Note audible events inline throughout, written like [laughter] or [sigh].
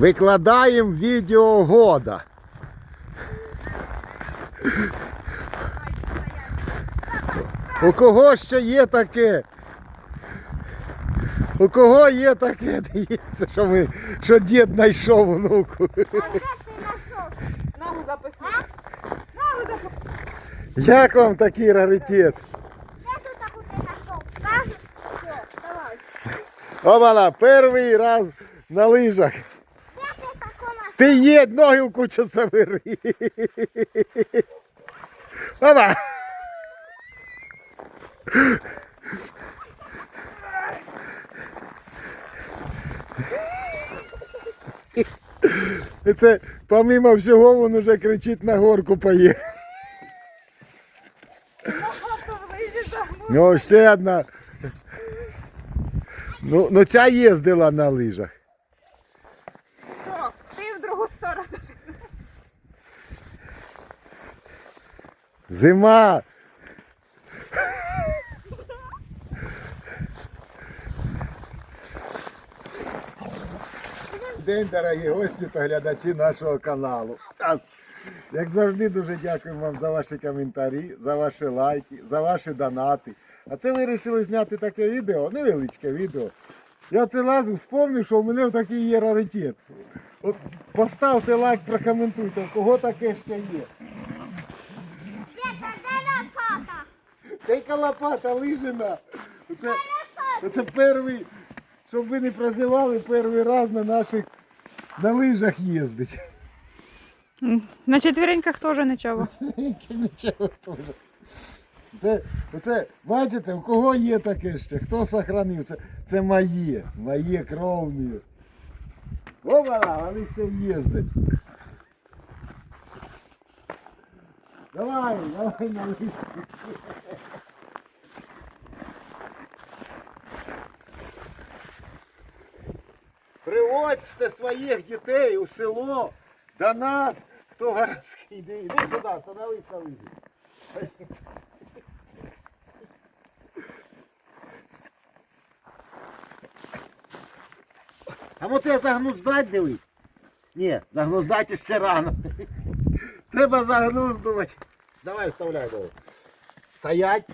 Викладаємо відео года. У кого ще є таке? У кого є таке? Дивіться, що ми, що дід знайшов внуку. Як вам такий раритет? Я тут таку ти знайшов. Скажеш? Все, давай. Обала, перший раз на лижах. Я ти таку знайшов. Ти їдь, ноги в кучу забери. Опа. І це, помимо всього, він уже кричить на горку поїхав. Ну, ще одна. Ну, ну ця їздила на лижах. Що? Ти в другу сторону. Зима. День, дорогі гості та глядачі нашого каналу. Як завжди, дуже дякуємо вам за ваші коментарі, за ваші лайки, за ваші донати. А це вирішили зняти таке відео, невеличке відео. Я це лазив, вспомнив, що у мене такий є раритет. От поставте лайк, прокоментуйте, у кого таке ще є. Света, де лопата? Тейка лопата лижина. Оце, оце перший, щоб ви не прозивали, перший раз на наших на лижах їздить. На четвереньках теж нічого. Нічого теж. Це, оце, бачите, у кого є таке ще? Хто сохранив? Це, це моє, моє кровне. Опа, вони все їздять. Давай, давай на лижі. Приводьте своїх дітей у село до нас, хто городський. Іди, іди сюди, становись на лижі. А от я загнуздать дивись. Ні, загнуздати ще рано. Треба загнуздувати. Давай, вставляй давай. Стоять.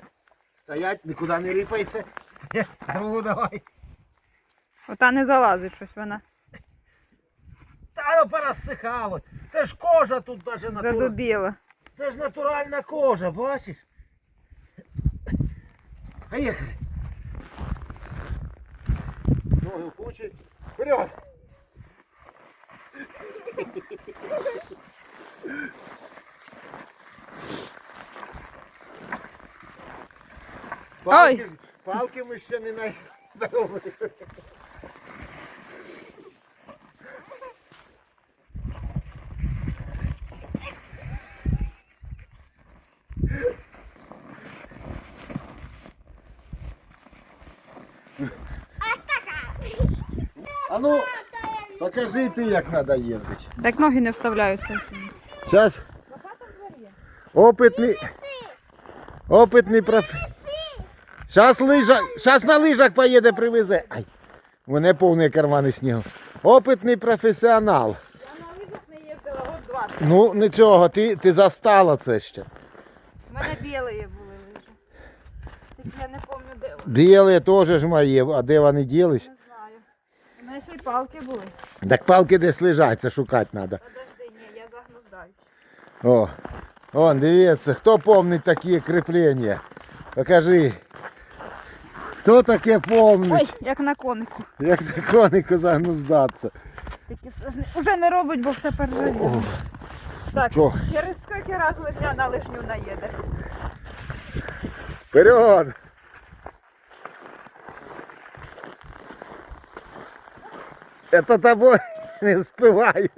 Стоять, нікуди не рипайся. Стоять. Другу давай. Ота не залазить щось вона. Та ну порозсихало. Це ж кожа тут навіть натуральна. Задубіла. Це ж натуральна кожа, бачиш? Поїхали. Ноги в кучі. Вперед! Палки, палки ми ще не знайшли. [laughs] А ну, покажи ти, як треба їздити. Так ноги не вставляються. Зараз. Опитний. Опитний проф. Зараз лижа. Зараз на лижах поїде, привезе. Ай. У мене повний кармани снігу. Опитний професіонал. Я на лижах не їздила, от два. Ну, нічого, ти, ти застала це ще. У мене білі були лижі. Тільки я не пам'ятаю, де вони. Білі теж ж мої, а де вони ділись? Не знаю. У мене ще й палки були. Так палки десь лежать, це шукати треба. Подожди, ні, я загнуздаюсь. О, он, дивіться, хто помнить такі кріплення? Покажи. Хто таке помнить? Ой, як на конику. Як на конику загнуздатися. Тільки все ж не, уже не робить, бо все переживає. Так, Чо? через скільки раз лижня на лижню наїде. Вперед! Это тобой [laughs] не успеваю.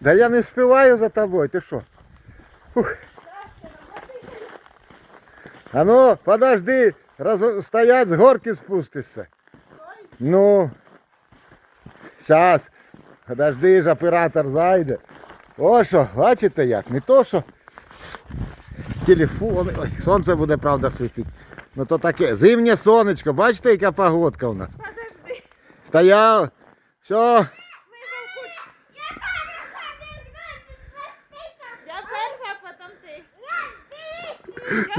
Да я не успеваю за тобой, ты что? А ну, подожди, раз стоять, с горки спустишься. Ну, зараз. Подожди ж, оператор зайде. О що, бачите як? Не то що. телефони. Ой, сонце буде, правда, світити. Ну то таке. Зимнє сонечко, бачите, яка погодка у нас. Подожди. Стояв. Все. Я перша, а потім ти.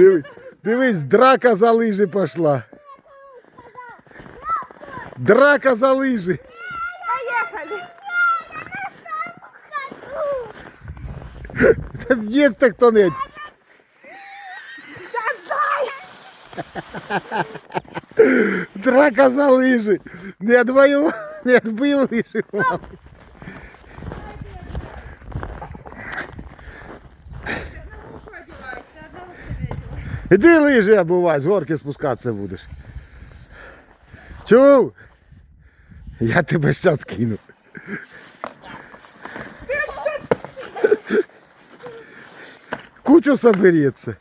Диви- Дивись, драка за лижі пішла. Драка за лижі. Поїхали. Та Є так хто-небудь. Драка за лижі. Не отбою, не отбив встретила. Іди лижі обувай, з горки спускатися будеш. Чув? Я тебе щас кину. куча соберется.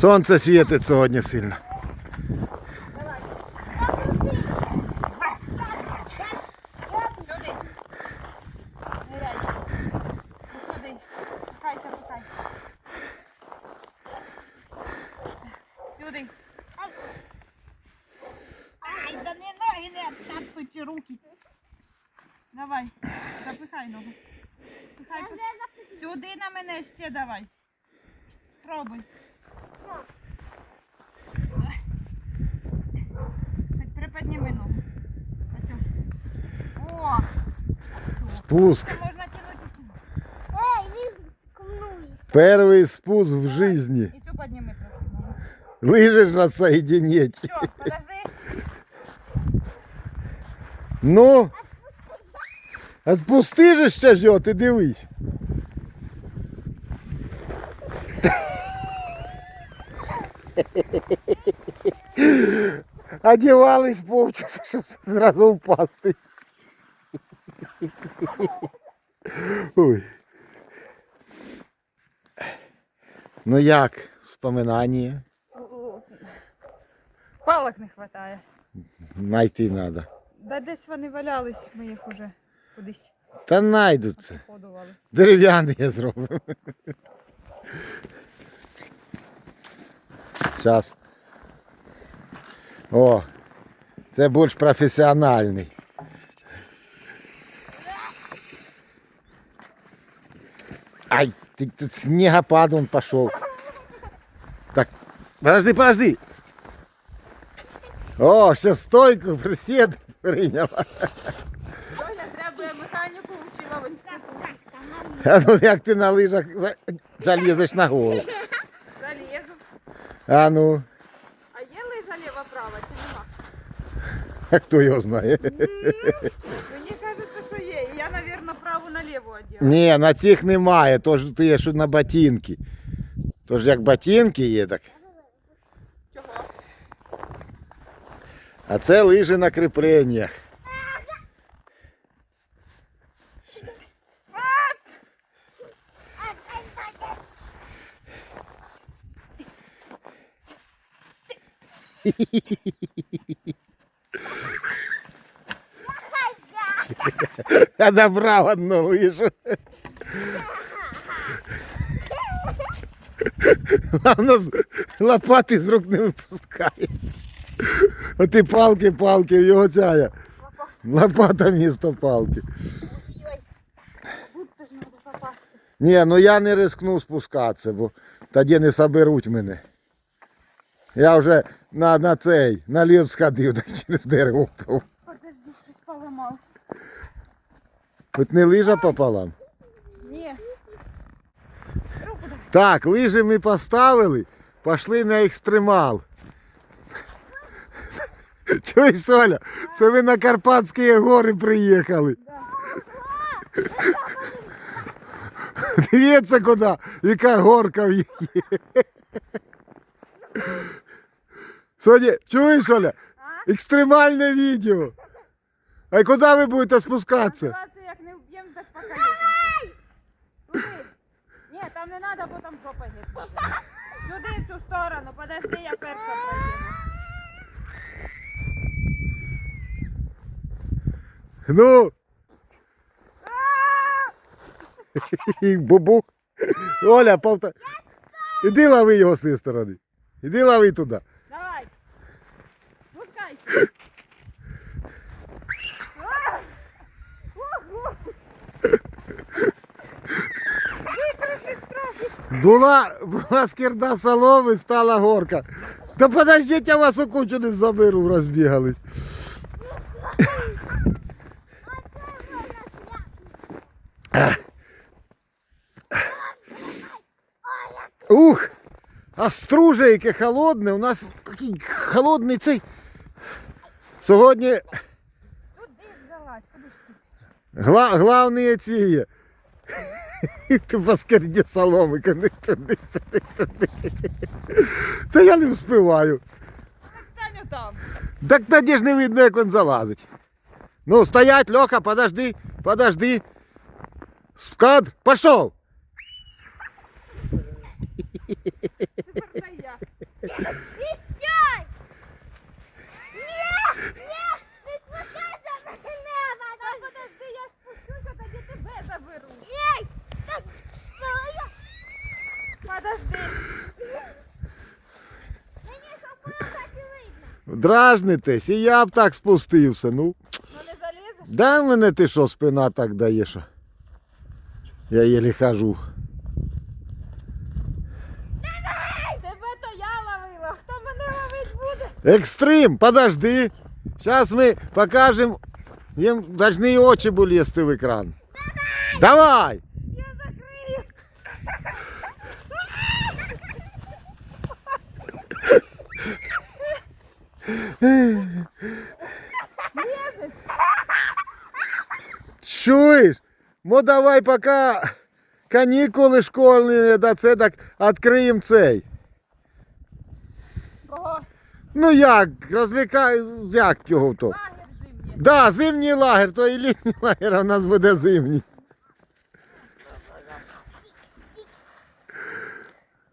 Сонце світить сьогодні сильно. Руки. Давай, запихай ногу. Сюди на мене ще давай. Пробуй. Хоч приподніми ногу. О! Спуск. Можна тянути. Ей, він кумнується. Перший спуск в житті. І цю підніми трошки. Лижи ж розсоединить. Що, подожди. Ну. Отпусти же ще жо, ти дивись. Одівались повчаса, щоб зразу впасти. Ой. Ну як, вспоминання? Палок не вистачає. Найти треба. Да десь вони валялись, ми їх уже кудись Та ходували. Дерев'яний я зробив. Зараз. О, це більш професіональний. Ай, ты, тут снегопад он пошел. Так, подожди, подожди. О, сейчас стойку присед приняла. А ну як ти на лижах за- залізеш на гору? Залізу. А ну, А є лижа ліва-права чи нема? а хто його знає? Мені кажеться, що є. І я, мабуть, праву наліву одягла. Ні, на цих немає, то ж ти є що на ботинки. Тож як ботинки є, так. Чого? А це лижі на кріпленнях. [laughs] Я добрав одну лижу. Воно з- лопати з рук не випускає. Оті палки, палки, його ця. Лопата місто палки. Ой, будце ж треба попасти. Ні, ну я не рискну спускатися, бо тоді не соберуть мене. Я вже на, на цей, на лід сходив, [laughs] так через дерево впав. Подожди, щось поламалось. Хоч не лижа пополам. Ні. Так, лижі ми поставили, пішли на екстремал. [laughs] Чуєш, Соля, це ви на Карпатські гори приїхали. [laughs] Дивіться куди, яка горка в її. Соня, чуєш, Оля? Екстремальне відео. А куди ви будете спускатися? Як не вб'ємо, так. Туди. Ні, там не треба, бо там жопа гірка. Сюди, в цю сторону, подожди, я перша проїду. Ну. [laughs] Бубук. Оля, повтор. Іди лови його з цієї сторони. Іди лови туди. Була, була скирда соломи, стала горка. Та подождіть, я вас не заберу, розбігались. Ух! А струже яке холодне, у нас такий холодний цей. Сьогодні Туди ж залазь, куди ж ти? гла, главні ці є. [laughs] Ти по скирді соломи, туди, туди, туди, туди. Та я не вспіваю. Стань там. Так тоді ж не видно, як він залазить. Ну, стоять, Льоха, подожди, подожди. В кадр, пішов. Тепер дай я. Дражнитесь, і я б так спустився. Ну, Ну не залізеш? да мене ти що, спина так дає, що я єлі хожу. Тебе то я ловила. Хто мене ловить буде? Екстрим, подожди. Зараз ми покажемо. Їм повинні очі були лізти в екран. Давай! Чуєш? Ну давай поки канікули школьні, да це так відкриємо цей. Кого? Ну як, розлікай, як його то? Лагер зимній. Да, зимній лагер, то і літній лагер, а у нас буде зимній.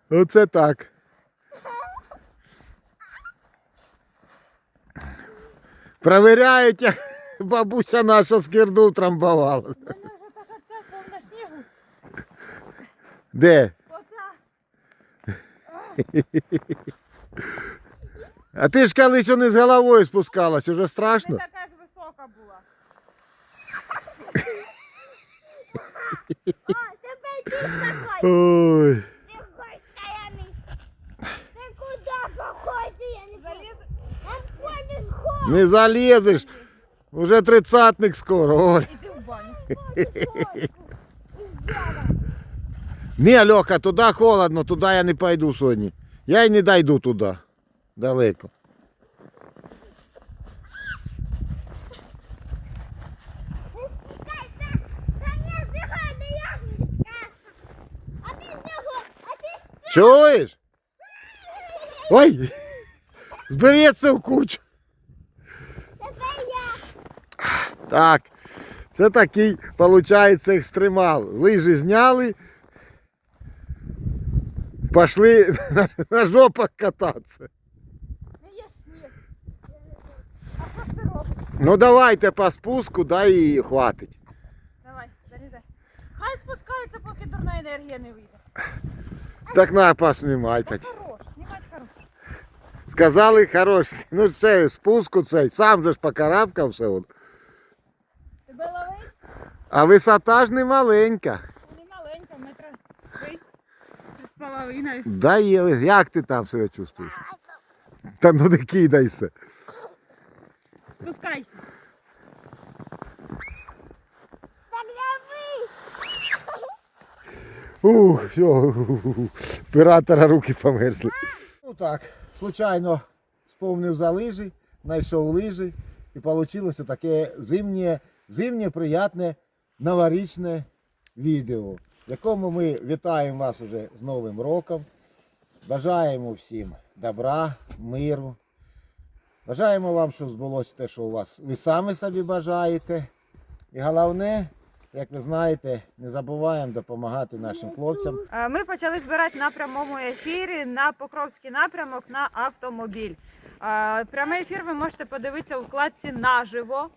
Оце так. Провіряють, як [laughs] бабуся наша скирду трамбувала. Мене вже так оце повна снігу. Де? Оця. А ти ж колись не з головою спускалась, уже Не страшно. така ж висока була. О, тепер ти такой. Ой. Не залізеш. Уже тридцатник скоро. Оль. Іди в баню. Ні, Льоха, туди холодно, туди я не пойду сьогодні. Я й не дойду туди. Далеко. Спускайся. Та ні, збігай, не я. А ти збігай. А ти Чуєш? Ой! Збереться в кучу. Так. Це такий, виходить, екстремал. Лижі зняли. Пішли на, [laughs] на жопах кататися. Робиш? Ну давайте по спуску, да і хватить. Давай, залізай. Хай спускається, поки дурна енергія не вийде. Так на поснімай. Та так. хорош. Сказали хорош. Ну ще спуску цей, сам же ж покарабкався. От. Тебе ловить? А висота ж не маленька. Не маленька, метра три. З половиною. Да є, як ти там себе чувствуєш? Та ну не кидайся. Спускайся. Ух, все, оператора руки померзли. Ну так, случайно сповнив за лижі, знайшов лижі і вийшло таке зимнє, зимнє приятне новорічне відео, в якому ми вітаємо вас уже з Новим роком. Бажаємо всім добра, миру. Бажаємо вам, щоб збулося те, що у вас ви самі собі бажаєте. І головне, як ви знаєте, не забуваємо допомагати нашим хлопцям. Ми почали збирати на прямому ефірі на Покровський напрямок на автомобіль. Прямий ефір ви можете подивитися у вкладці наживо.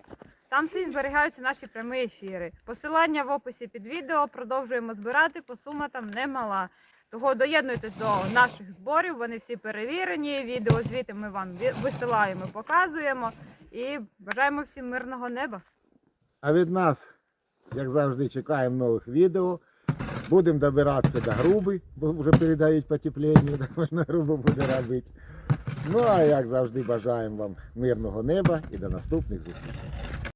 Там всі зберігаються наші прямі ефіри. Посилання в описі під відео продовжуємо збирати, бо сума там немала. Того доєднуйтесь до наших зборів, вони всі перевірені. Відео звіти ми вам висилаємо, показуємо і бажаємо всім мирного неба. А від нас, як завжди, чекаємо нових відео. Будемо добиратися до груби, бо вже передають потепління, [laughs] так можна грубо буде робити. Ну а як завжди, бажаємо вам мирного неба і до наступних зустрічей.